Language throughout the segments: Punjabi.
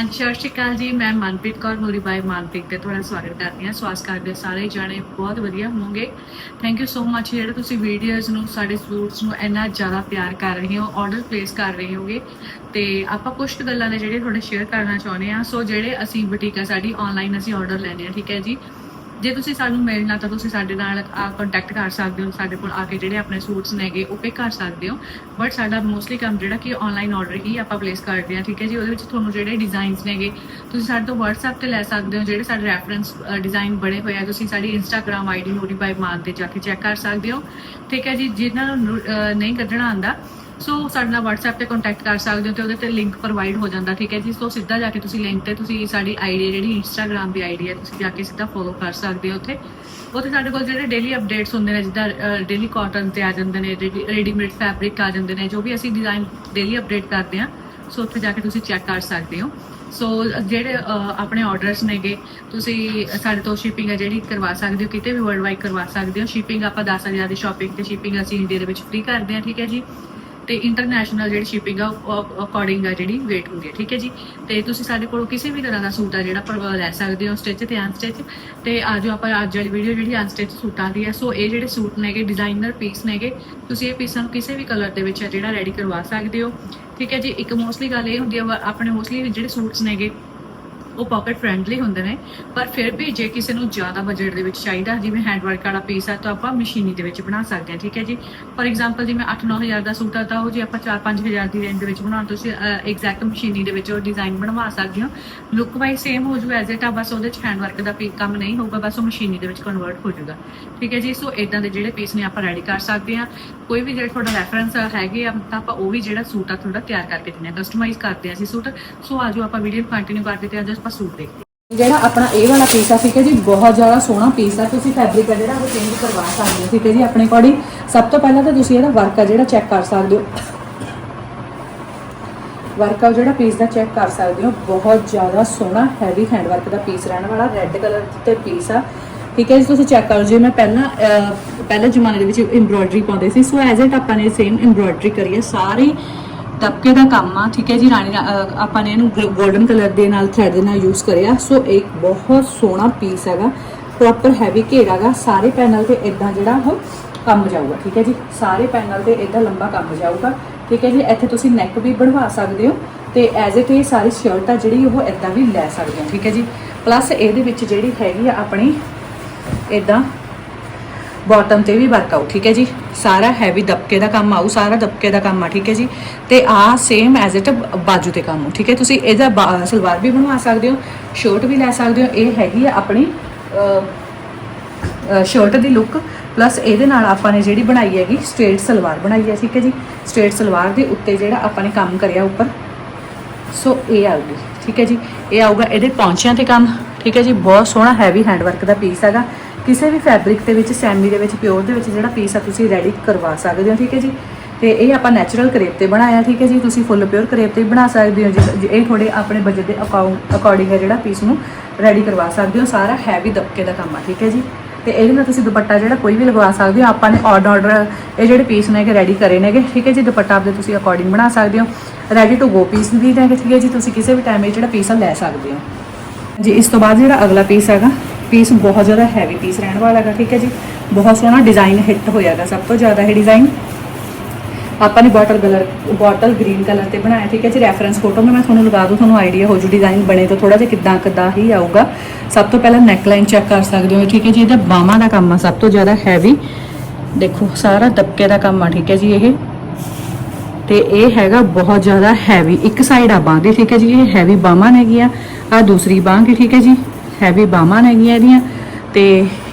ਹਾਂਜੀ, ਸਤਿ ਸ਼੍ਰੀ ਅਕਾਲ ਜੀ। ਮੈਂ ਮਨਪ੍ਰੀਤ ਕੌਰ, ਨੂਰੀ ਬਾਈ ਮਨਪ੍ਰੀਤ ਤੇ ਤੁਹਾਡਾ ਸਵਾਗਤ ਕਰਦੀ ਹਾਂ। ਸਵਾਸ ਕਰਦੇ ਸਾਰੇ ਜਾਣੇ। ਬਹੁਤ ਵਧੀਆ ਹੋਵੋਗੇ। ਥੈਂਕ ਯੂ ਸੋ ਮੱਚ ਜਿਹੜੇ ਤੁਸੀਂ ਵੀਡੀਓਜ਼ ਨੂੰ, ਸਾਡੇ ਸੂਟਸ ਨੂੰ ਇੰਨਾ ਜ਼ਿਆਦਾ ਪਿਆਰ ਕਰ ਰਹੇ ਹੋ ਆਰਡਰ ਪਲੇਸ ਕਰ ਰਹੇ ਹੋਗੇ, ਤੇ ਆਪਾਂ ਕੁਝ ਗੱਲਾਂ ਨੇ ਜਿਹੜੇ ਤੁਹਾਡੇ ਸ਼ੇਅਰ ਕਰਨਾ ਚਾਹੁੰਦੇ ਆ ਸੋ ਜਿਹੜੇ ਅਸੀਂ ਬੁਟੀਕਾ ਸਾਡੀ ਆਨਲਾਈਨ ਅਸੀਂ ਆਰਡਰ ਲੈਣੇ ਆ ਠੀਕ ਹੈ ਜੀ? ਜੇ ਤੁਸੀਂ ਸਾਨੂੰ ਮਿਲਣਾ ਤਾਂ ਤੁਸੀਂ ਸਾਡੇ ਨਾਲ ਕੰਟੈਕਟ ਕਰ ਸਕਦੇ ਹੋ, ਸਾਡੇ ਕੋਲ ਆ ਕੇ ਜਿਹੜੇ ਆਪਣੇ ਸੂਟਸ ਨੇਗੇ ਉਹ ਪਿਕ ਕਰ ਸਕਦੇ ਹੋ। ਬਟ ਸਾਡਾ ਮੋਸਟਲੀ ਕੰਮ ਜਿਹੜਾ ਕਿ ਆਨਲਾਈਨ ਆਰਡਰ ਹੀ ਆਪਾਂ ਪਲੇਸ ਕਰਦੇ ਹਾਂ, ਠੀਕ ਹੈ ਜੀ? ਉਹਦੇ ਵਿੱਚ ਤੁਹਾਨੂੰ ਜਿਹੜੇ ਡਿਜ਼ਾਈਨਸ ਨੇਗੇ, ਤੁਸੀਂ ਸਾਡੇ ਤੋਂ WhatsApp ਤੇ ਲੈ ਸਕਦੇ ਹੋ, ਜਿਹੜੇ ਸਾਡੇ ਰੈਫਰੈਂਸ ਡਿਜ਼ਾਈਨ ਬਣੇ ਹੋਏ ਆ, ਤੁਸੀਂ ਸਾਡੀ Instagram ਆਈਡੀ ਨੂਰੀ ਬਾਈ ਮਾਨ ਤੇ ਜਾ ਕੇ ਚੈੱਕ ਕਰ ਸਕਦੇ ਹੋ। ਠੀਕ ਹੈ ਜੀ? ਜਿਨ੍ਹਾਂ ਨੂੰ ਨਹੀਂ ਕੱਢਣਾ ਆਂਦਾ ਸੋ ਸਾਡੇ ਨਾਲ WhatsApp ਤੇ ਕੰਟੈਕਟ ਕਰ ਸਕਦੇ ਹੋ ਤੇ ਉਹਦੇ ਤੇ ਲਿੰਕ ਪ੍ਰੋਵਾਈਡ ਹੋ ਜਾਂਦਾ, ਠੀਕ ਹੈ ਜੀ? ਸੋ ਸਿੱਧਾ ਜਾ ਕੇ ਤੁਸੀਂ ਲਿੰਕ ਤੇ ਤੁਸੀਂ ਸਾਡੀ ਆਈਡੀ ਜਿਹੜੀ Instagram ਦੀ ਆਈਡੀ ਹੈ, ਤੁਸੀਂ ਜਾ ਕੇ ਸਿੱਧਾ ਫੋਲੋ ਕਰ ਸਕਦੇ ਹੋ ਉੱਥੇ। ਉੱਥੇ ਸਾਡੇ ਕੋਲ ਜਿਹੜੇ ਡੇਲੀ ਅਪਡੇਟਸ ਹੁੰਦੇ ਨੇ, ਜਿੱਦਾਂ ਡੇਲੀ ਕਾਟਨ ਤੇ ਆ ਜਾਂਦੇ ਨੇ ਰੈਡੀਮੇਡ ਫੈਬਰਿਕ ਆ ਜਾਂਦੇ ਨੇ, ਜੋ ਵੀ ਅਸੀਂ ਡਿਜ਼ਾਈਨ ਡੇਲੀ ਅਪਡੇਟ ਕਰਦੇ ਹਾਂ ਸੋ ਉੱਥੇ ਜਾ ਕੇ ਤੁਸੀਂ ਚੈੱਕ ਕਰ ਸਕਦੇ ਹੋ। ਸੋ ਜਿਹੜੇ ਆਪਣੇ ਆਰਡਰਸ ਨੇਗੇ, ਤੁਸੀਂ ਸਾਡੇ ਤੋਂ ਸ਼ਿਪਿੰਗ ਹੈ ਜਿਹੜੀ ਕਰਵਾ ਸਕਦੇ ਹੋ, ਕਿਤੇ ਵੀ ਵਰਲਡ ਵਾਈਡ ਕਰਵਾ ਸਕਦੇ ਹੋ। ਸ਼ਿਪਿੰਗ ਆਪਾਂ 10000 ਦੀ ਸ਼ਾਪਿੰਗ ਤੇ ਸ਼ਿਪਿੰਗ ਅਸੀਂ ਇੰਡੀਆ ਦੇ ਵਿੱਚ ਫ੍ਰੀ ਕਰਦੇ ਹਾਂ, ਠੀਕ ਹੈ ਜੀ? ਤੇ ਇੰਟਰਨੈਸ਼ਨਲ ਜਿਹੜੀ ਸ਼ਿਪਿੰਗ ਆ ਅਕੋਰਡਿੰਗ ਆ ਜਿਹੜੀ ਵੇਟ ਹੁੰਦੀ ਹੈ ਠੀਕ ਹੈ ਜੀ? ਤੇ ਤੁਸੀਂ ਸਾਡੇ ਕੋਲੋਂ ਕਿਸੇ ਵੀ ਤਰ੍ਹਾਂ ਦਾ ਸੂਟ ਆ ਜਿਹੜਾ ਪਰ ਲੈ ਸਕਦੇ ਹੋ ਸਟਿਚ ਤੇ ਅਨਸਟਿਚ ਤੇ ਆਜੋ ਆਪਾਂ ਅੱਜ ਵਾਲੀ ਵੀਡੀਓ ਜਿਹੜੀ ਅਨਸਟਿਚ ਸੂਟਾਂ ਦੀ ਹੈ ਸੋ ਇਹ ਜਿਹੜੇ ਸੂਟ ਨੇਗੇ ਡਿਜ਼ਾਈਨਰ ਪੀਸ ਨੇਗੇ, ਤੁਸੀਂ ਇਹ ਪੀਸਾਂ ਨੂੰ ਕਿਸੇ ਵੀ ਕਲਰ ਦੇ ਵਿੱਚ ਜਿਹੜਾ ਰੈਡੀ ਕਰਵਾ ਸਕਦੇ ਹੋ, ਠੀਕ ਹੈ ਜੀ? ਇੱਕ ਮੋਸਟਲੀ ਗੱਲ ਇਹ ਹੁੰਦੀ ਹੈ ਵਾ- ਆਪਣੇ ਮੋਸਟਲੀ ਜਿਹੜੇ ਸੂਟਸ ਨੇਗੇ ਉਹ ਪਾਕਟ ਫ੍ਰੈਂਡਲੀ ਹੁੰਦੇ ਨੇ, ਪਰ ਫਿਰ ਵੀ ਜੇ ਕਿਸੇ ਨੂੰ ਜ਼ਿਆਦਾ ਬਜਟ ਦੇ ਵਿੱਚ ਚਾਹੀਦਾ, ਜਿਵੇਂ ਹੈਂਡ ਵਾਲਾ ਪੀਸ ਆ ਤਾਂ ਆਪਾਂ ਮਸ਼ੀਨੀ ਦੇ ਵਿੱਚ ਬਣਾ ਸਕਦੇ ਹਾਂ, ਠੀਕ ਹੈ ਜੀ? ਫੋਰ ਐਗਜ਼ਾਮਪਲ ਜਿਵੇਂ 8-9000 ਦਾ ਸੂਟ ਆ ਤਾਂ ਉਹ ਜੇ ਆਪਾਂ 4-5000 ਦੀ ਰੇਂਜ ਦੇ ਵਿੱਚ ਬਣਾਉਣ, ਤੁਸੀਂ ਐਗਜ਼ੈਕਟ ਮਸ਼ੀਨੀ ਦੇ ਵਿੱਚ ਉਹ ਡਿਜ਼ਾਈਨ ਬਣਵਾ ਸਕਦੇ ਹੋ। ਲੁੱਕ ਵਾਈਜ਼ ਸੇਮ ਹੋ ਜੂ ਐਜ਼ ਇਟ ਆ, ਬਸ ਉਹਦੇ ਚ ਹੈਂਡਵਰਕ ਦਾ ਪੀ, ਕੰਮ ਨਹੀਂ ਹੋਊਗਾ, ਬਸ ਉਹ ਮਸ਼ੀਨੀ ਦੇ ਵਿੱਚ ਕਨਵਰਟ ਹੋ ਜਾਊਗਾ ਠੀਕ ਹੈ ਜੀ? ਸੋ ਇਦਾਂ ਦੇ ਜਿਹੜੇ ਪੀਸ ਨੇ ਆਪਾਂ ਰੈਡੀ ਕਰ ਸਕਦੇ ਹਾਂ। ਕੋਈ ਵੀ ਜਿਹੜਾ ਤੁਹਾਡਾ ਰੈਫਰੈਂਸ ਹੈਗੇ ਆ, ਤਾਂ ਆਪਾਂ ਉਹ ਵੀ ਜਿਹੜਾ ਸੂਟ ਆ, ਤੁਹਾਡਾ ਤਿਆਰ ਕਰਕੇ ਦਿੰਦੇ ਹਾਂ ਕਸਟਮਾਈਜ਼ ਕਰਦੇ ਹਾਂ ਅਸੀਂ ਸੂਟ। ਸੋ ਆਜੋ ਆਪਾਂ ਵੀਡੀਓ ਕੰਟੀਨਿਊ ਕਰਦੇ ਤੇ ਅੱਜ ਆਪਾਂ ਸੂਟ ਦੇਖਦੇ ਹਾਂ। ਜਿਹੜਾ ਆਪਣਾ ਇਹ ਵਾਲਾ ਪੀਸ ਆ, ਠੀਕ ਹੈ ਜੀ? ਬਹੁਤ ਜ਼ਿਆਦਾ ਸੋਹਣਾ ਪੀਸ ਆ। ਤੁਸੀਂ ਫੈਬਰਿਕ ਆ ਜਿਹੜਾ ਉਹ ਚੇਂਜ ਕਰਵਾ ਸਕਦੇ ਹੋ, ਠੀਕ ਹੈ ਜੀ? ਆਪਣੇ ਅਕੋਰਡਿੰਗ ਸਭ ਤੋਂ ਪਹਿਲਾਂ ਤਾਂ ਤੁਸੀਂ ਇਹਦਾ ਵਰਕ ਆ ਜਿਹੜਾ ਚੈੱਕ ਕਰ ਸਕਦੇ ਹੋ। ਵਰਕ ਆ ਜਿਹੜਾ ਪੀਸ ਦਾ ਚੈੱਕ ਕਰ ਸਕਦੇ ਹੋ। ਬਹੁਤ ਜ਼ਿਆਦਾ ਸੋਹਣਾ ਹੈਵੀ ਹੈਂਡ ਵਰਕ ਦਾ ਪੀਸ ਰਹਿਣ ਵਾਲਾ ਰੈੱਡ ਕਲਰ ਤੇ ਪੀਸ ਆ। ਠੀਕ ਹੈ ਜੀ? ਤੁਸੀਂ ਚੈੱਕ ਕਰੋ। ਜੀ ਮੈਂ ਪਹਿਲਾਂ ਪਹਿਲੇ ਜ਼ਮਾਨੇ ਦੇ ਵਿੱਚ ਐਮਬ੍ਰੋਇਡਰੀ ਪਾਉਂਦੇ ਸੀ ਸੋ ਐਜ਼ ਇਟ ਆਪਾਂ ਨੇ ਸੇਮ ਐਮਬ੍ਰੋਇਡਰੀ ਕਰੀ ਹੈ ਸਾਰੀ ਦਬਕੇ ਦਾ ਕੰਮ ਆ, ਠੀਕ ਹੈ ਜੀ? ਰਾਣੀ ਆਪਾਂ ਨੇ ਇਹਨੂੰ 골ਡਨ ਕਲਰ ਦੇ ਨਾਲ ਥ੍ਰੈਡ ਦੇ ਨਾਲ ਯੂਜ਼ ਕਰਿਆ। ਸੋ ਇੱਕ ਬਹੁਤ ਸੋਹਣਾ ਪੀਸ ਹੈਗਾ ਪ੍ਰੋਪਰ ਹੈਵੀ ਘੇਰਾ ਗਾ ਸਾਰੇ ਪੈਨਲ ਤੇ ਇਦਾਂ ਜਿਹੜਾ ਉਹ ਕੰਮ ਜਾਊਗਾ, ਠੀਕ ਹੈ ਜੀ? ਸਾਰੇ ਪੈਨਲ ਤੇ ਇਦਾਂ ਲੰਬਾ ਕੰਮ ਜਾਊਗਾ, ਠੀਕ ਹੈ ਜੀ? ਇੱਥੇ ਤੁਸੀਂ ਨੈਕ ਵੀ ਬਣਵਾ ਸਕਦੇ ਹੋ ਤੇ ਐਜ਼ ਇਟ ਇਹ ਸਾਰੀ ਸ਼ਰਟ ਆ ਜਿਹੜੀ ਉਹ ਇਦਾਂ ਵੀ ਲੈ ਸਕਦੇ ਹੋ, ਠੀਕ ਹੈ ਜੀ? ਪਲੱਸ ਇਹਦੇ ਵਿੱਚ ਜਿਹੜੀ ਹੈਗੀ ਆ ਆਪਣੀ ਇਦਾਂ ਬਾਟਮ ਤੇ ਵੀ ਵਰਕ ਆਊ ਠੀਕ ਹੈ ਜੀ? ਸਾਰਾ ਹੈਵੀ ਦਬਕੇ ਦਾ ਕੰਮ ਆਊ, ਸਾਰਾ ਦਬਕੇ ਦਾ ਕੰਮ ਆ, ਠੀਕ ਹੈ ਜੀ? ਤੇ ਆ ਸੇਮ ਐਜ਼ ਇਟ ਬਾਜੂ ਤੇ ਕੰਮ ਠੀਕ ਹੈ? ਤੁਸੀਂ ਇਹਦਾ ਬਾ- ਸਲਵਾਰ ਵੀ ਬਣਵਾ ਸਕਦੇ ਹੋ ਸ਼ਰਟ ਵੀ ਲੈ ਸਕਦੇ ਹੋ, ਇਹ ਹੈਗੀ ਆ ਆਪਣੀ ਸ਼ਰਟ ਦੀ ਲੁੱਕ ਪਲੱਸ ਇਹਦੇ ਨਾਲ ਆਪਾਂ ਨੇ ਜਿਹੜੀ ਬਣਾਈ ਹੈਗੀ ਸਟ੍ਰੇਟ ਸਲਵਾਰ ਬਣਾਈ ਹੈ, ਠੀਕ ਹੈ ਜੀ? ਸਟ੍ਰੇਟ ਸਲਵਾਰ ਦੇ ਉੱਤੇ ਜਿਹੜਾ ਆਪਾਂ ਨੇ ਕੰਮ ਕਰਿਆ ਉੱਪਰ, ਸੋ ਇਹ ਆਊਗੀ, ਠੀਕ ਹੈ ਜੀ? ਇਹ ਆਊਗਾ ਇਹਦੇ ਪੌਂਚਿਆਂ ਤੇ ਕੰਮ, ਠੀਕ ਹੈ ਜੀ? ਬਹੁਤ ਸੋਹਣਾ ਹੈਵੀ ਹੈਂਡਵਰਕ ਦਾ ਪੀਸ ਹੈਗਾ। ਕਿਸੇ ਵੀ ਫੈਬਰਿਕ ਦੇ ਵਿੱਚ, ਸੈਮੀ ਦੇ ਵਿੱਚ ਪਿਓਰ ਦੇ ਵਿੱਚ ਜਿਹੜਾ ਪੀਸ ਆ, ਤੁਸੀਂ ਰੈਡੀ ਕਰਵਾ ਸਕਦੇ ਹੋ, ਠੀਕ ਹੈ ਜੀ? ਤੇ ਇਹ ਆਪਾਂ ਨੈਚੁਰਲ ਕਰੇਪ ਤੇ ਬਣਾਇਆ, ਠੀਕ ਹੈ ਜੀ? ਤੁਸੀਂ ਫੁੱਲ ਪਿਓਰ ਕਰੇਪ ਤੇ ਵੀ ਬਣਾ ਸਕਦੇ ਹੋ ਜੇ- ਜੇ ਇਹ ਥੋੜੇ ਆਪਣੇ ਬਜਟ ਦੇ ਅਕੋਰਡਿੰਗ ਹੈ ਜਿਹੜਾ ਪੀਸ ਨੂੰ ਰੈਡੀ ਕਰਵਾ ਸਕਦੇ ਹੋ, ਸਾਰਾ ਹੈਵੀ ਦਬਕੇ ਦਾ ਕੰਮ ਆ, ਠੀਕ ਹੈ ਜੀ? ਤੇ ਇਹਦੇ ਨਾਲ ਤੁਸੀਂ ਦੁਪੱਟਾ ਜਿਹੜਾ ਕੋਈ ਵੀ ਲਗਵਾ ਸਕਦੇ ਹੋ, ਆਪਾਂ ਨੇ ਆਰਡਰ ਆਰਡਰ ਇਹ ਜਿਹੜੇ ਪੀਸ ਨੇ ਨੇਗੇ ਰੈਡੀ ਕਰੇ ਨੇਗੇ, ਠੀਕ ਹੈ ਜੀ? ਦੁਪੱਟਾ ਆਪਦੇ ਤੁਸੀਂ ਅਕੋਰਡਿੰਗ ਬਣਾ ਸਕਦੇ ਹੋ ਰੈਡੀ ਟੂ ਗੋ ਪੀਸ ਵੀ ਨੇਗੇ, ਠੀਕ ਹੈ ਜੀ? ਤੁਸੀਂ ਕਿਸੇ ਵੀ ਟਾਈਮ ਇਹ ਜਿਹੜਾ ਪੀਸ ਆ ਲੈ ਸਕਦੇ ਹੋ। ਜੀ, ਇਸ ਤੋਂ ਬਾਅਦ ਜਿਹੜਾ ਅਗਲਾ ਪੀਸ ਹੈਗਾ ਪੀਸ ਬਹੁਤ ਜ਼ਿਆਦਾ ਹੈਵੀ ਪੀਸ ਰਹਿਣ ਵਾਲਾ ਹੈਗਾ, ਠੀਕ ਹੈ ਜੀ? ਬਹੁਤ ਸੋਹਣਾ ਡਿਜ਼ਾਈਨ ਹਿੱਟ ਹੋਇਆਗਾ ਸਭ ਤੋਂ ਜ਼ਿਆਦਾ ਇਹ ਡਿਜ਼ਾਈਨ ਆਪਾਂ ਨੇ bottle colour bottle green colour ਤੇ ਬਣਾਇਆ, ਠੀਕ ਹੈ ਜੀ? ਰੈਫਰੈਂਸ ਫੋਟੋ ਮੈਂ ਤੁਹਾਨੂੰ ਲਗਾ ਦੂੰ, ਤੁਹਾਨੂੰ ਆਈਡੀਆ ਹੋ ਜੂ ਡਿਜ਼ਾਈਨ ਬਣੇ ਤਾਂ ਥੋੜਾ ਜਿਹਾ ਕਿੱਦਾਂ ਕਿੱਦਾਂ ਹੀ ਆਊਗਾ। ਸਭ ਤੋਂ ਪਹਿਲਾਂ ਨੈਕਲਾਈਨ ਚੈੱਕ ਕਰ ਸਕਦੇ ਹੋ, ਠੀਕ ਹੈ ਜੀ? ਇਹਦਾ ਬਾਹਾਂ ਦਾ ਕੰਮ ਆ, ਸਭ ਤੋਂ ਜ਼ਿਆਦਾ ਹੈਵੀ ਦੇਖੋ, ਸਾਰਾ ਦਬਕੇ ਦਾ ਕੰਮ ਆ, ਠੀਕ ਹੈ ਜੀ ਇਹ। ਤੇ ਇਹ ਹੈਗਾ ਬਹੁਤ ਜ਼ਿਆਦਾ ਹੈਵੀ ਇੱਕ ਸਾਈਡ ਆ ਬਾਂਹ ਦੀ, ਠੀਕ ਹੈ ਜੀ? ਇਹ ਹੈਵੀ ਬਾਹਾਂ ਨੇਗੀਆਂ ਆ ਦੂਸਰੀ ਬਾਂਹ ਕੀ ਠੀਕ ਹੈ ਜੀ? ਹੈਵੀ ਬਾਹਾਂ ਨੇਗੀਆਂ ਇਹਦੀਆਂ ਤੇ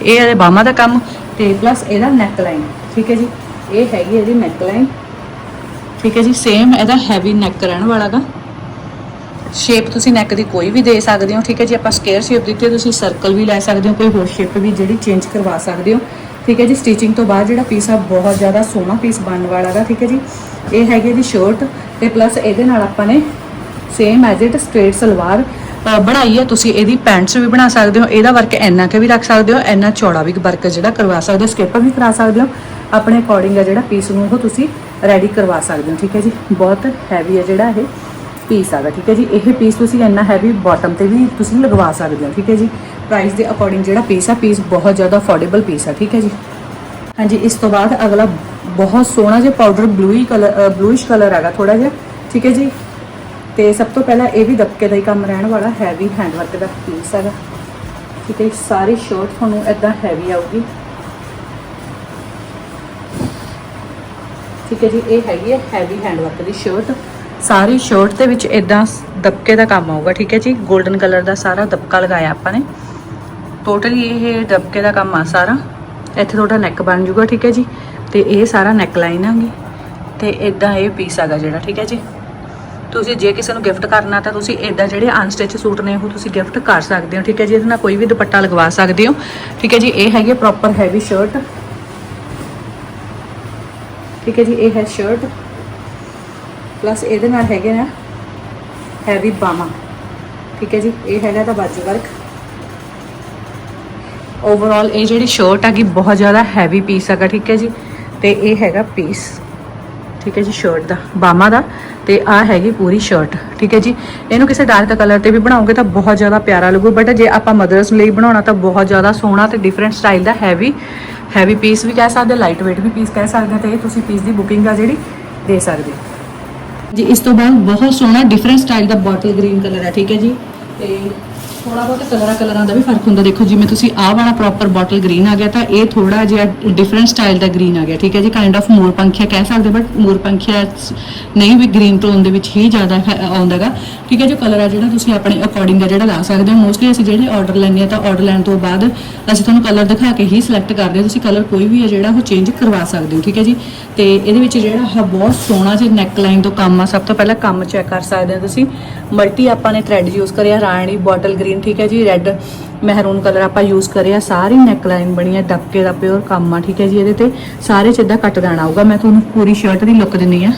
ਇਹ ਇਹਦੇ ਬਾਹਾਂ ਦਾ ਕੰਮ ਤੇ ਪਲੱਸ ਇਹਦਾ ਨੈਕ ਲਾਈਨ ਠੀਕ ਹੈ ਜੀ? ਇਹ ਹੈਗੀ ਇਹਦੀ ਨੈਕ ਲਾਈਨ ਠੀਕ ਹੈ ਜੀ? ਸੇਮ ਇਹਦਾ ਹੈਵੀ ਨੈਕ ਰਹਿਣ ਵਾਲਾ ਵਾਲਾਗਾ ਸ਼ੇਪ ਤੁਸੀਂ ਨੈਕ ਦੀ ਕੋਈ ਵੀ ਦੇ ਸਕਦੇ ਹੋ, ਠੀਕ ਹੈ ਜੀ? ਆਪਾਂ ਸਕੁਅਰ ਸ਼ੇਪ ਦਿੱਤੀ ਤੁਸੀਂ ਸਰਕਲ ਵੀ ਲੈ ਸਕਦੇ ਹੋ, ਕੋਈ ਹੋਰ ਸ਼ੇਪ ਵੀ ਜਿਹੜੀ ਚੇਂਜ ਕਰਵਾ ਸਕਦੇ ਹੋ, ਠੀਕ ਹੈ ਜੀ? ਸਟਿਚਿੰਗ ਤੋਂ ਬਾਅਦ ਜਿਹੜਾ ਪੀਸ ਆ, ਬਹੁਤ ਜ਼ਿਆਦਾ ਸੋਹਣਾ ਪੀਸ ਬਣਨ ਵਾਲਾ ਗਾ, ਠੀਕ ਹੈ ਜੀ? ਇਹ ਹੈਗੀ ਇਹਦੀ ਸ਼ਰਟ ਤੇ ਪਲੱਸ ਇਹਦੇ ਨਾਲ ਆਪਾਂ ਨੇ same as it straight salwar ਬਣਾਈ ਹੈ, ਤੁਸੀਂ ਇਹਦੀ ਪੈਂਟਸ ਵੀ ਬਣਾ ਸਕਦੇ ਹੋ, ਇਹਦਾ ਵਰਕ ਇੰਨਾ ਕਿ ਵੀ ਰੱਖ ਸਕਦੇ ਹੋ, ਇੰਨਾ ਚੌੜਾ ਵੀ ਵਰਕ ਜਿਹੜਾ ਕਰਵਾ ਸਕਦੇ ਹੋ ਸਕਿਪ ਵੀ ਕਰਾ ਸਕਦੇ ਹੋ, ਆਪਣੇ ਅਕੋਰਡਿੰਗ ਆ ਜਿਹੜਾ ਪੀਸ ਨੂੰ ਉਹ ਤੁਸੀਂ ਰੈਡੀ ਕਰਵਾ ਸਕਦੇ ਹੋ, ਠੀਕ ਹੈ ਜੀ? ਬਹੁਤ ਹੈਵੀ ਹੈ ਜਿਹੜਾ ਇਹ ਪੀਸ ਆਗਾ ਠੀਕ ਹੈ ਜੀ? ਇਹ ਪੀਸ ਤੁਸੀਂ ਇੰਨਾ ਹੈਵੀ ਬਾਟਮ ਤੇ ਵੀ ਤੁਸੀਂ ਲਗਵਾ ਸਕਦੇ ਹੋ, ਠੀਕ ਹੈ ਜੀ? ਪ੍ਰਾਈਸ ਦੇ ਅਕੋਰਡਿੰਗ ਜਿਹੜਾ ਪੀਸ ਆ ਪੀਸ ਬਹੁਤ ਜ਼ਿਆਦਾ ਅਫੋਰਡੇਬਲ ਪੀਸ ਆ, ਠੀਕ ਹੈ ਜੀ? ਹਾਂਜੀ, ਇਸ ਤੋਂ ਬਾਅਦ ਅਗਲਾ ਬਹੁਤ ਸੋਹਣਾ ਜਿਹਾ powder bluey colour bluish colour ਹੈਗਾ ਥੋੜਾ ਜਿਹਾ, ਠੀਕ ਹੈ ਜੀ? ਤੇ ਸਭ ਤੋਂ ਪਹਿਲਾਂ ਇਹ ਵੀ ਦਬਕੇ ਦਾ ਹੀ ਕੰਮ ਰਹਿਣ ਵਾਲਾ ਹੈਵੀ ਹੈਂਡਵਰਕ ਦਾ ਪੀਸ ਹੈਗਾ। ਠੀਕ ਹੈ ਜੀ, ਸਾਰੀ ਸ਼ਰਟ ਤੁਹਾਨੂੰ ਇਦਾਂ ਹੈਵੀ ਆਊਗੀ। ਠੀਕ ਹੈ ਜੀ ਇਹ ਹੈਗੀ ਹੈ ਹੈਵੀ ਹੈਂਡਵਰਕ ਦੀ ਸ਼ਰਟ ਸਾਰੀ ਸ਼ਰਟ ਦੇ ਵਿੱਚ ਇਦਾਂ ਦਬਕੇ ਦਾ ਕੰਮ ਆਊਗਾ ਠੀਕ ਹੈ ਜੀ? 골ਡਨ ਕਲਰ ਦਾ ਸਾਰਾ ਦਬਕਾ ਲਗਾਇਆ ਆਪਾਂ ਨੇ। ਟੋਟਲੀ ਇਹ ਦਬਕੇ ਦਾ ਕੰਮ ਆ ਸਾਰਾ। ਇੱਥੇ ਤੁਹਾਡਾ ਨੈਕ ਬਣ ਜੂਗਾ ਠੀਕ ਹੈ ਜੀ? ਤੇ ਇਹ ਸਾਰਾ ਨੈਕ ਲਾਈਨ ਆਗੀ ਤੇ ਇਦਾਂ ਇਹ ਪੀਸ ਆਗਾ ਜਿਹੜਾ ਠੀਕ ਹੈ ਜੀ? ਤੁਸੀਂ ਜੇ ਕਿਸੇ ਨੂੰ ਗਿਫਟ ਕਰਨਾ ਤਾਂ ਤੁਸੀਂ ਇਦਾਂ ਜਿਹੜੇ ਅਨਸਟਿਚ ਸੂਟ ਨੇ ਉਹ ਤੁਸੀਂ ਗਿਫਟ ਕਰ ਸਕਦੇ ਹੋ, ਠੀਕ ਹੈ ਜੀ? ਇਹਦੇ ਨਾਲ ਕੋਈ ਵੀ ਦੁਪੱਟਾ ਲਗਵਾ ਸਕਦੇ ਹੋ, ਠੀਕ ਹੈ ਜੀ? ਇਹ ਹੈਗੀ ਪ੍ਰੋਪਰ ਹੈਵੀ ਸ਼ਰਟ ਠੀਕ ਹੈ ਜੀ? ਇਹ ਹੈ ਸ਼ਰਟ ਪਲੱਸ ਇਹਦੇ ਨਾਲ ਹੈਗੇ ਨਾ ਹੈਵੀ ਬਾਮਾ ਠੀਕ ਹੈ ਜੀ? ਇਹ ਹੈਗਾ ਤਾਂ ਬਾਜੂ ਵਰਕ। ਓਵਰਆਲ ਇਹ ਜਿਹੜੀ ਸ਼ਰਟ ਹੈਗੀ ਬਹੁਤ ਜ਼ਿਆਦਾ ਹੈਵੀ ਪੀਸ ਹੈਗਾ, ਠੀਕ ਹੈ ਜੀ? ਤੇ ਇਹ ਹੈਗਾ ਪੀਸ ਠੀਕ ਹੈ ਜੀ? ਸ਼ਰਟ ਦਾ ਬਾਮਾ ਦਾ। ਤੇ ਆ ਹੈਗੀ ਪੂਰੀ ਸ਼ਰਟ ਠੀਕ ਹੈ ਜੀ। ਇਹਨੂੰ ਕਿਸੇ ਡਾਰਕ ਕਲਰ ਤੇ ਵੀ ਬਣਾਓਗੇ ਤਾਂ ਬਹੁਤ ਜ਼ਿਆਦਾ ਪਿਆਰਾ ਲੱਗੂ ਬਟ ਜੇ ਆਪਾਂ ਮਦਰਸ ਲਈ ਬਣਾਉਣਾ ਤਾਂ ਬਹੁਤ ਜ਼ਿਆਦਾ ਸੋਹਣਾ ਤੇ ਡਿਫਰੈਂਟ ਸਟਾਈਲ ਦਾ ਹੈਵੀ ਹੈਵੀ ਪੀਸ ਵੀ ਕਹਿ ਸਕਦੇ ਲਾਈਟ weight ਵੀ ਪੀਸ ਕਹਿ ਸਕਦੇ ਹਾਂ ਤੇ ਇਹ ਤੁਸੀਂ ਪੀਸ ਦੀ ਬੁਕਿੰਗ ਆ ਜਿਹੜੀ ਦੇ ਸਕਦੇ। ਹੋ ਜੀ, ਇਸ ਤੋਂ ਬਾਅਦ ਬਹੁਤ ਸੋਹਣਾ ਡਿਫਰੈਂਟ ਸਟਾਈਲ ਦਾ ਬੋਟਲ ਗ੍ਰੀਨ ਕਲਰ ਹੈ, ਠੀਕ ਹੈ ਜੀ। ਤੇ ਥੋੜਾ ਬਹੁਤ ਕਲਰਾਂ ਕਲਰਾਂ ਦਾ ਵੀ ਫ਼ਰਕ ਹੁੰਦਾ। ਦੇਖੋ, ਜਿਵੇਂ ਤੁਸੀਂ ਆਹ ਵਾਲਾ ਪ੍ਰੋਪਰ ਬੋਟਲ ਗ੍ਰੀਨ ਆ ਗਿਆ ਤਾਂ ਇਹ ਥੋੜਾ ਜਿਹਾ ਡਿਫਰੈਂਟ ਸਟਾਈਲ ਦਾ ਗ੍ਰੀਨ ਆ ਗਿਆ, ਠੀਕ ਹੈ ਜੀ? ਕਾਈਂਡ ਆਫ ਮੋਰ ਪੰਖੀਆ ਕਹਿ ਸਕਦੇ ਬਟ ਮੋਰ ਪੰਖੀਆ ਨਹੀਂ ਵੀ ਗ੍ਰੀਨ ਟੋਨ ਦੇ ਵਿੱਚ ਹੀ ਜ਼ਿਆਦਾ ਆਉਂਦਾਗਾ ਠੀਕ ਹੈ ਜੋ? ਕਲਰ ਆ ਜਿਹੜਾ ਤੁਸੀਂ ਆਪਣੇ ਅਕੋਰਡਿੰਗ ਆ ਜਿਹੜਾ ਲਾ ਸਕਦੇ ਹੋ। ਮੋਸਟਲੀ ਅਸੀਂ ਜਿਹੜੇ ਆਰਡਰ ਲੈਂਦੇ ਆ ਤਾਂ ਆਰਡਰ ਲੈਣ ਤੋਂ ਬਾਅਦ ਅਸੀਂ ਤੁਹਾਨੂੰ ਕਲਰ ਦਿਖਾ ਕੇ ਹੀ ਸਿਲੈਕਟ ਕਰਦੇ ਹਾਂ। ਤੁਸੀਂ ਕਲਰ ਕੋਈ ਵੀ ਹੈ ਜਿਹੜਾ ਉਹ ਚੇਂਜ ਕਰਵਾ ਸਕਦੇ ਹੋ, ਠੀਕ ਹੈ ਜੀ? ਤੇ ਇਹਦੇ ਵਿੱਚ ਜਿਹੜਾ ਆਹ ਬਹੁਤ ਸੋਹਣਾ ਜਿਹਾ ਨੈਕ ਲਾਈਨ ਤੋਂ ਕੰਮ ਆ। ਸਭ ਤੋਂ ਪਹਿਲਾਂ ਕੰਮ ਚੈੱਕ ਕਰ ਸਕਦੇ ਹੋ ਤੁਸੀਂ। ਮਲਟੀ ਆਪਾਂ ਨੇ ਥ੍ਰੈਡ ਯੂਜ਼ ਕਰਿਆ, ਰਾਣੀ ਬੋਟਲ ਗ੍ਰੀਨ ਠੀਕ ਹੈ ਜੀ ਰੈੱਡ ਮਹਿਰੂਨ ਕਲਰ ਆਪਾਂ ਯੂਜ਼ ਕਰਿਆ ਸਾਰੀ ਨੈਕ ਲਾਈਨ ਬਣੀ ਹੈ ਦਬਕੇ ਦਾ ਪਿਓਰ ਕੰਮ ਆ, ਠੀਕ ਹੈ ਜੀ, ਇਹਦੇ ਤੇ ਸਾਰੇ ਚ ਏਦਾਂ ਕੱਟ ਦੇਣਾ ਆਊਗਾ ਮੈਂ ਤੁਹਾਨੂੰ ਪੂਰੀ ਸ਼ਰਟ ਦੀ ਲੁੱਕ ਦਿੰਨੀ ਆ।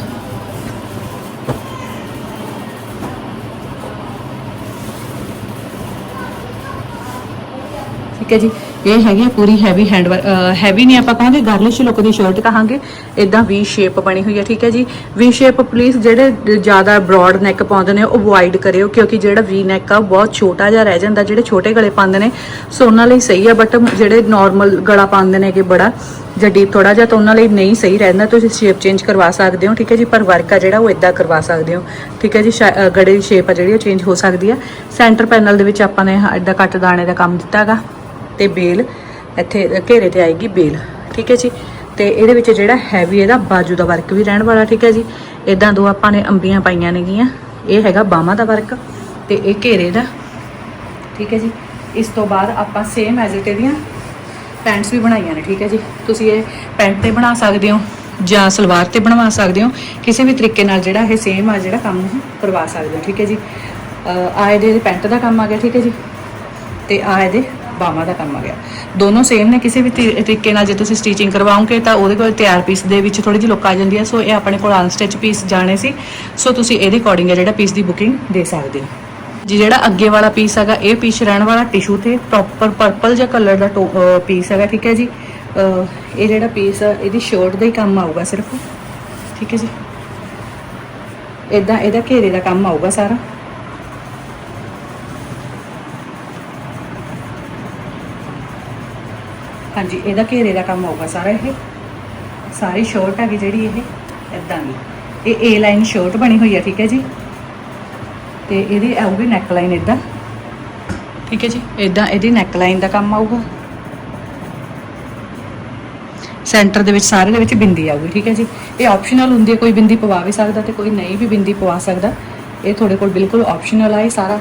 ਠੀਕ ਹੈ ਜੀ। ਇਹ ਹੈਗੀ ਆ ਪੂਰੀ ਹੈਵੀ ਹੈਂਡ ਹੈਵੀ ਨਹੀਂ ਆਪਾਂ ਕਹਾਂਗੇ ਗਾਰਲਿਸ਼ ਲੁੱਕ ਦੀ ਸ਼ਰਟ ਕਹਾਂਗੇ। ਇਦਾਂ ਵੀ ਸ਼ੇਪ ਬਣੀ ਹੋਈ ਹੈ ਠੀਕ ਹੈ ਜੀ? ਵੀ ਸ਼ੇਪ ਪਲੀਜ਼ ਜਿਹੜੇ ਜ਼ਿਆਦਾ ਬ੍ਰੌਡ ਨੈਕ ਪਾਉਂਦੇ ਨੇ ਉਹ ਅਵੋਇਡ ਕਰਿਓ ਕਿਉਂਕਿ ਜਿਹੜਾ ਵੀ ਨੈਕ ਆ ਉਹ ਬਹੁਤ ਛੋਟਾ ਜਿਹਾ ਰਹਿ ਜਾਂਦਾ ਜਿਹੜੇ ਛੋਟੇ ਗਲੇ ਪਾਉਂਦੇ ਨੇ ਸੋ ਉਹਨਾਂ ਲਈ ਸਹੀ ਆ ਬਟ ਜਿਹੜੇ ਨਾਰਮਲ ਗਲਾ ਪਾਉਂਦੇ ਨੇ ਕਿ ਬੜਾ ਜਾਂ ਡੀਪ ਥੋੜਾ ਜਿਹਾ ਤਾਂ ਉਹਨਾਂ ਲਈ ਨਹੀਂ ਸਹੀ ਰਹਿੰਦਾ ਤੁਸੀਂ ਸ਼ੇਪ ਚੇਂਜ ਕਰਵਾ ਸਕਦੇ ਹੋ ਠੀਕ ਹੈ ਜੀ? ਪਰ ਵਰਕ ਆ ਜਿਹੜਾ ਉਹ ਇਦਾਂ ਕਰਵਾ ਸਕਦੇ ਹੋ ਠੀਕ ਹੈ ਜੀ? ਸ਼ਾ- ਅ, ਗੜੇ ਦੀ ਸ਼ੇਪ ਆ ਜਿਹੜੀ ਉਹ ਚੇਂਜ ਹੋ ਸਕਦੀ ਹੈ ਸੈਂਟਰ ਪੈਨਲ ਦੇ ਵਿੱਚ ਆਪਾਂ ਨੇ ਇਦਾਂ ਕੱਟ ਦਾਣੇ ਦਾ ਕੰਮ ਦਿੱਤਾ ਹੈਗਾ ਤੇ ਬੇਲ ਇੱਥੇ ਘੇਰੇ ਤੇ ਆਏਗੀ ਬੇਲ, ਠੀਕ ਹੈ ਜੀ? ਤੇ ਇਹਦੇ ਵਿੱਚ ਜਿਹੜਾ ਹੈਵੀ ਇਹਦਾ ਬਾਜੂ ਦਾ ਵਰਕ ਵੀ ਰਹਿਣ ਵਾਲਾ, ਠੀਕ ਹੈ ਜੀ? ਇਦਾਂ ਦੋ ਆਪਾਂ ਨੇ ਅੰਬੀਆਂ ਪਾਈਆਂ ਨੇਗੀਆਂ, ਇਹ ਹੈਗਾ ਬਾਹਾਂ ਦਾ ਵਰਕ ਤੇ ਇਹ ਘੇਰੇ ਦਾ, ਠੀਕ ਹੈ ਜੀ? ਇਸ ਤੋਂ ਬਾਅਦ ਆਪਾਂ ਸੇਮ ਐਜ਼ ਇਟ ਇਹਦੀਆਂ ਪੈਂਟਸ ਵੀ ਬਣਾਈਆਂ ਨੇ, ਠੀਕ ਹੈ ਜੀ? ਤੁਸੀਂ ਇਹ ਪੈਂਟ ਤੇ ਬਣਾ ਸਕਦੇ ਹੋ ਜਾਂ ਸਲਵਾਰ ਤੇ ਬਣਵਾ ਸਕਦੇ ਹੋ, ਕਿਸੇ ਵੀ ਤਰੀਕੇ ਨਾਲ ਜਿਹੜਾ ਇਹ ਸੇਮ ਆ ਜਿਹੜਾ ਕੰਮ ਕਰਵਾ ਸਕਦੇ ਹੋ, ਠੀਕ ਹੈ ਜੀ? ਆਏ ਦੇ ਇਹਦੇ ਪੈਂਟ ਦਾ ਕੰਮ ਆ ਗਿਆ, ਠੀਕ ਹੈ ਜੀ? ਤੇ ਆਏ ਦੇ ਬਾਹਾਂ ਦਾ ਕੰਮ ਆ ਗਿਆ। ਦੋਨੋਂ ਸੇਮ ਨੇ, ਕਿਸੇ ਵੀ ਤਰੀ- ਤਰੀਕੇ ਨਾਲ ਜੇ ਤੁਸੀਂ ਸਟਿਚਿੰਗ ਕਰਵਾਓਗੇ ਤਾਂ ਉਹਦੇ ਕੋਲ ਤਿਆਰ ਪੀਸ ਦੇ ਵਿੱਚ ਥੋੜੀ ਜਿਹੀ ਲੁੱਕ ਆ ਜਾਂਦੀ ਹੈ ਸੋ ਇਹ ਆਪਣੇ ਕੋਲ ਅਨਸਟਿਚ ਪੀਸ ਜਾਣੇ ਸੀ। ਸੋ ਤੁਸੀਂ ਇਹਦੇ ਅਕੋਰਡਿੰਗ ਹੈ ਜਿਹੜਾ ਪੀਸ ਦੀ ਬੁਕਿੰਗ ਦੇ ਸਕਦੇ ਹੋ। ਜੀ, ਜਿਹੜਾ ਅੱਗੇ ਵਾਲਾ ਪੀਸ ਹੈਗਾ, ਇਹ ਪੀਸ ਰਹਿਣ ਵਾਲਾ ਟਿਸ਼ੂ ਤੇ ਪ੍ਰੋਪਰ ਪਰਪਲ ਜਿਹਾ ਕਲਰ ਦਾ ਪੀਸ ਹੈਗਾ, ਠੀਕ ਹੈ ਜੀ? ਅਹ ਇਹ ਜਿਹੜਾ ਪੀਸ ਆ, ਇਹਦੀ ਸ਼ਰਟ ਦਾ ਹੀ ਕੰਮ ਆਊਗਾ ਸਿਰਫ। ਠੀਕ ਹੈ ਜੀ? ਇਦਾਂ ਇਹਦਾ ਘੇਰੇ ਦਾ ਕੰਮ ਆਊਗਾ ਸਾਰਾ। ਹਾਂਜੀ, ਇਹਦਾ ਘੇਰੇ ਦਾ ਕੰਮ ਆਊਗਾ ਸਾਰਾ ਇਹ। ਸਾਰੀ ਸ਼ਰਟ ਹੈਗੀ ਜਿਹੜੀ ਇਹ ਇਦਾਂ ਦੀ। ਇਹ ਏ ਲਾਈਨ ਸ਼ਰਟ ਬਣੀ ਹੋਈ ਹੈ ਠੀਕ ਹੈ ਜੀ? ਤੇ ਇਹਦੀ ਆਊਗੀ ਨੈਕ ਲਾਈਨ ਇਦਾਂ ਠੀਕ ਹੈ ਜੀ? ਇਦਾਂ ਇਹਦੀ ਨੈਕ ਲਾਈਨ ਦਾ ਕੰਮ ਆਊਗਾ। ਸੈਂਟਰ ਦੇ ਵਿੱਚ ਸਾਰੇ ਦੇ ਵਿੱਚ ਬਿੰਦੀ ਆਊਗੀ, ਠੀਕ ਹੈ ਜੀ? ਇਹ ਆਪਸ਼ਨਲ ਹੁੰਦੀ ਹੈ, ਕੋਈ ਬਿੰਦੀ ਪਵਾ ਵੀ ਸਕਦਾ ਤੇ ਕੋਈ ਨਹੀਂ ਵੀ ਬਿੰਦੀ ਪਵਾ ਸਕਦਾ। ਇਹ ਤੁਹਾਡੇ ਕੋਲ ਬਿਲਕੁਲ ਆਪਸ਼ਨਲ ਆ, ਇਹ ਸਾਰਾ।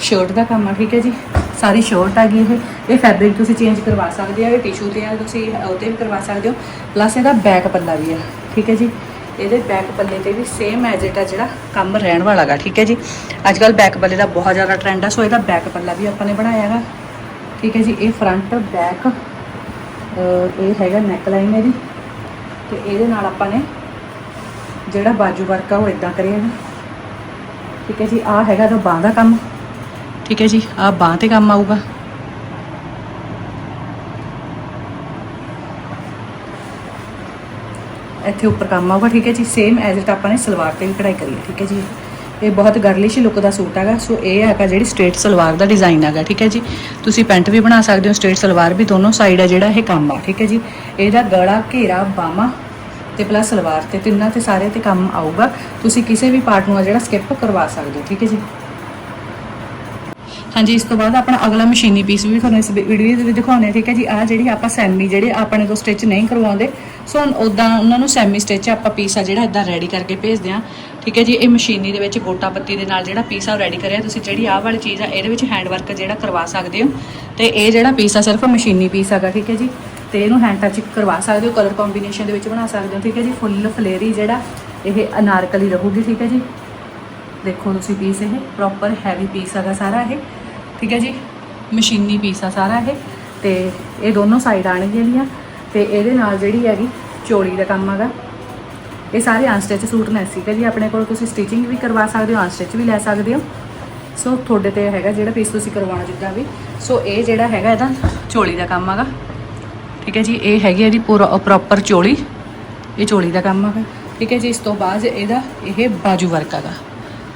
ਸ਼ਰਟ ਦਾ ਕੰਮ ਆ, ਠੀਕ ਹੈ ਜੀ? ਸਾਰੀ ਸ਼ਰਟ ਆ ਗਈ ਇਹ। ਇਹ ਫੈਬਰਿਕ ਤੁਸੀਂ ਚੇਂਜ ਕਰਵਾ ਸਕਦੇ ਹੋ ਇਹ ਟਿਸ਼ੂ ਤੇ ਆ, ਤੁਸੀਂ ਉਹਤੇ ਵੀ ਕਰਵਾ ਸਕਦੇ ਹੋ। ਪਲੱਸ ਇਹਦਾ ਬੈਕ ਪੱਲਾ ਵੀ ਆ, ਠੀਕ ਹੈ ਜੀ? ਇਹਦੇ ਬੈਕ ਪੱਲੇ ਤੇ ਵੀ ਸੇਮ ਐਜ ਇਟ ਆ ਜਿਹੜਾ ਕੰਮ ਰਹਿਣ ਵਾਲਾ ਗਾ, ਠੀਕ ਹੈ ਜੀ? ਅੱਜ ਕੱਲ ਬੈਕ ਪੱਲੇ ਦਾ ਬਹੁਤ ਜ਼ਿਆਦਾ ਟ੍ਰੈਂਡ ਆ ਸੋ ਇਹਦਾ ਬੈਕ ਪੱਲਾ ਵੀ ਆਪਾਂ ਨੇ ਬਣਾਇਆ ਹੈਗਾ ਠੀਕ ਹੈ ਜੀ? ਇਹ ਫਰੰਟ ਬੈਕ ਇਹ ਹੈਗਾ ਨੈਕ ਲਾਈਨ ਇਹਦੀ। ਤੇ ਇਹਦੇ ਨਾਲ ਆਪਾਂ ਨੇ ਜਿਹੜਾ ਬਾਜੂ ਵਰਕ ਆ ਉਹ ਇਦਾਂ ਕਰਿਆ ਠੀਕ ਹੈ ਜੀ? ਆ ਹੈਗਾ ਤਾਂ ਬਾਹ ਦਾ ਕੰਮ। ਠੀਕ ਹੈ ਜੀ ਆ ਬਾਹ ਤੇ ਕੰਮ ਆਊਗਾ। ਇੱਥੇ ਉੱਪਰ ਕੰਮ ਆਊਗਾ, ਠੀਕ ਹੈ ਜੀ ਸੇਮ ਐਜ਼ ਇਟ ਆਪਾਂ ਨੇ ਸਲਵਾਰ ਤੇ ਵੀ ਕਢਾਈ ਕਰੀ ਹੈ, ਠੀਕ ਹੈ ਜੀ। ਇਹ ਬਹੁਤ ਗਰਲਿਸ਼ ਲੁੱਕ ਦਾ ਸੂਟ ਹੈਗਾ ਸੋ ਇਹ ਹੈਗਾ ਜਿਹੜੀ ਸਟ੍ਰੇਟ ਸਲਵਾਰ ਦਾ ਡਿਜ਼ਾਈਨ ਹੈਗਾ, ਠੀਕ ਹੈ ਜੀ। ਤੁਸੀਂ ਪੈਂਟ ਵੀ ਬਣਾ ਸਕਦੇ ਹੋ ਸਟ੍ਰੇਟ ਸਲਵਾਰ ਵੀ ਦੋਨੋਂ ਸਾਈਡ ਹੈ ਜਿਹੜਾ ਇਹ ਕੰਮ ਆ, ਠੀਕ ਹੈ ਜੀ। ਇਹਦਾ ਗਲਾ, ਘੇਰਾ, ਬਾਹਾਂ ਤੇ ਪਲੱਸ ਸਲਵਾਰ ਤੇ ਤਿੰਨਾਂ ਤੇ ਸਾਰੇ ਤੇ ਕੰਮ ਆਊਗਾ। ਤੁਸੀਂ ਕਿਸੇ ਵੀ ਪਾਰਟ ਨੂੰ ਜਿਹੜਾ ਸਕਿਪ ਕਰਵਾ ਸਕਦੇ ਹੋ, ਠੀਕ ਹੈ ਜੀ। ਹਾਂਜੀ, ਇਸ ਤੋਂ ਬਾਅਦ ਆਪਣਾ ਅਗਲਾ ਮਸ਼ੀਨੀ ਪੀਸ ਵੀ ਤੁਹਾਨੂੰ ਇਸ ਵੀਡੀਓ ਦੇ ਵਿੱਚ ਦਿਖਾਉਣੇ ਠੀਕ ਹੈ ਜੀ। ਆਹ ਜਿਹੜੀ ਆਪਾਂ ਸੈਮੀ ਜਿਹੜੇ ਆਪਣੇ ਤੋਂ ਸਟਿਚ ਨਹੀਂ ਕਰਵਾਉਂਦੇ, ਸੋ ਉਦਾਂ ਉਹਨਾਂ ਨੂੰ ਸੈਮੀ ਸਟਿਚ ਆਪਾਂ ਪੀਸ ਆ ਜਿਹੜਾ ਇਦਾਂ ਰੈਡੀ ਕਰਕੇ ਭੇਜਦੇ ਆ ਠੀਕ ਹੈ ਜੀ। ਇਹ ਮਸ਼ੀਨੀ ਦੇ ਵਿੱਚ ਗੋਟਾ ਪੱਤੀ ਦੇ ਨਾਲ ਜਿਹੜਾ ਪੀਸ ਆ ਰੈਡੀ ਕਰਿਆ। ਤੁਸੀਂ ਜਿਹੜੀ ਆਹ ਵਾਲੀ ਚੀਜ਼ ਆ, ਇਹਦੇ ਵਿੱਚ ਹੈਂਡ ਵਰਕ ਜਿਹੜਾ ਕਰਵਾ ਸਕਦੇ ਹੋ। ਤੇ ਇਹ ਜਿਹੜਾ ਪੀਸ ਆ ਸਿਰਫ ਮਸ਼ੀਨੀ ਪੀਸ ਹੈਗਾ, ਠੀਕ ਹੈ ਜੀ। ਤੇ ਇਹਨੂੰ ਹੈਂਡ ਟੱਚ ਕਰਵਾ ਸਕਦੇ ਹੋ ਕਲਰ ਕੰਬੀਨੇਸ਼ਨ ਦੇ ਵਿੱਚ ਬਣਾ ਸਕਦੇ ਹੋ, ਠੀਕ ਹੈ ਜੀ। ਫੁੱਲ ਫਲੇਰੀ ਜਿਹੜਾ ਇਹ ਅਨਾਰਕਲੀ ਰਹੂਗੀ, ਠੀਕ ਹੈ ਜੀ। ਦੇਖੋ ਤੁਸੀਂ ਪੀਸ ਇਹ ਪ੍ਰੋਪਰ ਹੈਵੀ ਪੀਸ ਹੈਗਾ ਸਾਰਾ ਇਹ। ਠੀਕ ਹੈ ਜੀ? ਮਸ਼ੀਨੀ ਪੀਸ ਆ ਸਾਰਾ ਇਹ ਤੇ ਇਹ ਦੋਨੋਂ ਸਾਈਡ ਆਣਗੀਆਂ ਇਹਦੀਆਂ ਤੇ ਇਹਦੇ ਨਾਲ ਜਿਹੜੀ ਹੈਗੀ ਚੋਲੀ ਦਾ ਕੰਮ ਹੈਗਾ। ਇਹ ਸਾਰੇ ਅਨਸਟਿਚ ਸੂਟ ਨੇ ਸੀਗਾ ਜੀ ਆਪਣੇ ਕੋਲ ਤੁਸੀਂ ਸਟਿਚਿੰਗ ਵੀ ਕਰਵਾ ਸਕਦੇ ਹੋ ਅਨਸਟਿਚ ਵੀ ਲੈ ਸਕਦੇ ਹੋ। ਸੋ ਤੁਹਾਡੇ ਤੇ ਹੈਗਾ ਜਿਹੜਾ ਪੀਸ ਤੁਸੀਂ ਕਰਵਾਉਣਾ ਜਿੱਦਾਂ ਵੀ। ਸੋ ਇਹ ਜਿਹੜਾ ਹੈਗਾ ਇਹਦਾ ਚੋਲੀ ਦਾ ਕੰਮ ਹੈਗਾ। ਠੀਕ ਹੈ ਜੀ? ਇਹ ਹੈਗੀ ਇਹਦੀ ਪੂਰਾ ਪ੍ਰੋਪਰ ਚੋਲੀ। ਇਹ ਚੋਲੀ ਦਾ ਕੰਮ ਹੈਗਾ। ਠੀਕ ਹੈ ਜੀ? ਇਸ ਤੋਂ ਬਾਅਦ ਇਹਦਾ ਇਹ ਬਾਜੂ ਵਰਕ ਹੈਗਾ।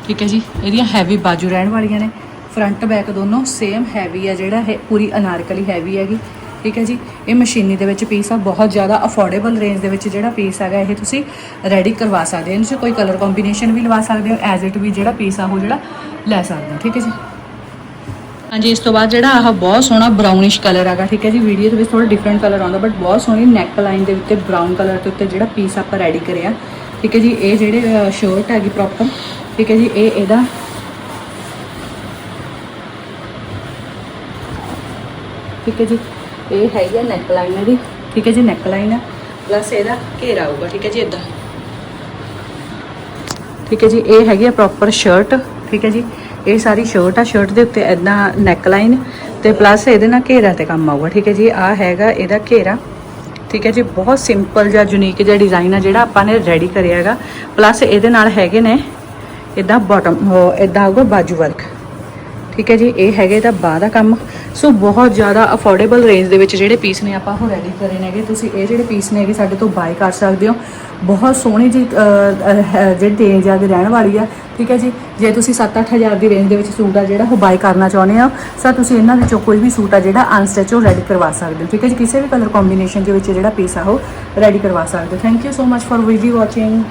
ਠੀਕ ਹੈ ਜੀ? ਇਹਦੀਆਂ ਹੈਵੀ ਬਾਜੂ ਰਹਿਣ ਵਾਲੀਆਂ ਨੇ। ਫਰੰਟ ਬੈਕ ਦੋਨੋਂ ਸੇਮ ਹੈਵੀ ਆ ਜਿਹੜਾ ਇਹ ਪੂਰੀ ਅਨਾਰਕਲੀ ਹੈਵੀ ਹੈਗੀ। ਠੀਕ ਹੈ ਜੀ? ਇਹ ਮਸ਼ੀਨੀ ਦੇ ਵਿੱਚ ਪੀਸ ਆ, ਬਹੁਤ ਜ਼ਿਆਦਾ ਅਫੋਰਡੇਬਲ ਰੇਂਜ ਦੇ ਵਿੱਚ ਜਿਹੜਾ ਪੀਸ ਹੈਗਾ, ਇਹ ਤੁਸੀਂ ਰੈਡੀ ਕਰਵਾ ਸਕਦੇ ਹੋ। ਇਹਨੂੰ ਕੋਈ ਕਲਰ ਕੰਬੀਨੇਸ਼ਨ ਵੀ ਲਵਾ ਸਕਦੇ ਹੋ ਐਜ਼ ਇਟ ਵੀ ਜਿਹੜਾ ਪੀਸ ਆ, ਉਹ ਜਿਹੜਾ ਲੈ ਸਕਦੇ ਹੋ। ਠੀਕ ਹੈ ਜੀ? ਹਾਂਜੀ, ਇਸ ਤੋਂ ਬਾਅਦ ਜਿਹੜਾ ਆਹ ਬਹੁਤ ਸੋਹਣਾ ਬਰਾਊਨਿਸ਼ ਕਲਰ ਹੈਗਾ, ਠੀਕ ਹੈ ਜੀ? ਵੀਡੀਓ ਦੇ ਵਿੱਚ ਥੋੜਾ ਡਿਫਰੈਂਟ ਕਲਰ ਆਉਂਦਾ ਬਟ ਬਹੁਤ ਸੋਹਣੀ ਨੈਕ ਲਾਈਨ ਦੇ ਉੱਤੇ ਬਰਾਊਨ ਕਲਰ ਦੇ ਉੱਤੇ ਜਿਹੜਾ ਪੀਸ ਆਪਾਂ ਰੈਡੀ ਕਰਿਆ। ਠੀਕ ਹੈ ਜੀ? ਇਹ ਜਿਹੜੇ ਸ਼ਰਟ ਹੈਗੀ ਪ੍ਰੋਪਰ ਠੀਕ ਹੈ ਜੀ? ਇਹ ਇਹਦਾ ਠੀਕ ਹੈ ਜੀ? ਇਹ ਹੈਗੀ ਆ ਨੈਕ ਲਾਈਨ ਇਹਦੀ ਠੀਕ ਹੈ ਜੀ ਨੈਕ ਲਾਈਨ ਆ। ਪਲੱਸ ਇਹਦਾ ਘੇਰਾ ਆਊਗਾ, ਠੀਕ ਹੈ ਜੀ ਇਦਾਂ ਠੀਕ ਹੈ ਜੀ, ਇਹ ਹੈਗੀ ਆ ਪ੍ਰੋਪਰ ਸ਼ਰਟ ਠੀਕ ਹੈ ਜੀ। ਇਹ ਸਾਰੀ ਸ਼ਰਟ ਆ ਸ਼ਰਟ ਦੇ ਉੱਤੇ ਇਦਾਂ ਨੈਕ ਲਾਈਨ ਤੇ ਪਲੱਸ ਇਹਦੇ ਨਾਲ ਘੇਰਾ ਤੇ ਕੰਮ ਆਊਗਾ, ਠੀਕ ਹੈ ਜੀ। ਆ ਹੈਗਾ ਇਹਦਾ ਘੇਰਾ, ਠੀਕ ਹੈ ਜੀ। ਬਹੁਤ ਸਿੰਪਲ ਜਿਹਾ ਯੂਨੀਕ ਜਿਹਾ ਡਿਜ਼ਾਈਨ ਆ ਜਿਹੜਾ ਆਪਾਂ ਨੇ ਰੈਡੀ ਕਰਿਆ ਹੈਗਾ। ਪਲੱਸ ਇਹਦੇ ਨਾਲ ਹੈਗੇ ਨੇ ਇਦਾਂ ਬਾਟਮ ਇਦਾਂ ਆਊਗਾ ਬਾਜੂ ਵਰਕ ਠੀਕ ਹੈ ਜੀ, ਇਹ ਹੈਗੇ ਤਾਂ ਬਾਅਦ ਦਾ ਕੰਮ। ਸੋ ਬਹੁਤ ਜ਼ਿਆਦਾ ਅਫੋਰਡੇਬਲ ਰੇਂਜ ਦੇ ਵਿੱਚ ਜਿਹੜੇ ਪੀਸ ਨੇ ਆਪਾਂ ਉਹ ਰੈਡੀ ਕਰੇ ਨੇਗੇ। ਤੁਸੀਂ ਇਹ ਜਿਹੜੇ ਪੀਸ ਨੇਗੇ, ਸਾਡੇ ਤੋਂ ਬਾਈ ਕਰ ਸਕਦੇ ਹੋ। ਬਹੁਤ ਸੋਹਣੀ ਜੀ ਜਿਹੜੀ ਰੇਂਜ ਆ, ਦੀ ਰਹਿਣ ਵਾਲੀ ਆ। ਠੀਕ ਹੈ ਜੀ, ਜੇ ਤੁਸੀਂ 7-8000 ਦੀ ਰੇਂਜ ਦੇ ਵਿੱਚ ਸੂਟ ਆ ਜਿਹੜਾ, ਉਹ ਬਾਈ ਕਰਨਾ ਚਾਹੁੰਦੇ ਆ ਸਰ ਤੁਸੀਂ ਇਹਨਾਂ ਵਿੱਚੋਂ ਕੋਈ ਵੀ ਸੂਟ ਆ ਜਿਹੜਾ ਅਨਸਟਿਚ ਉਹ ਰੈਡੀ ਕਰਵਾ ਸਕਦੇ ਹੋ। ਠੀਕ ਹੈ ਜੀ, ਕਿਸੇ ਵੀ ਕਲਰ ਕੰਬੀਨੇਸ਼ਨ ਦੇ ਵਿੱਚ ਜਿਹੜਾ ਪੀਸ ਆ, ਉਹ ਰੈਡੀ ਕਰਵਾ ਸਕਦੇ ਹੋ। Thank you so much for video watching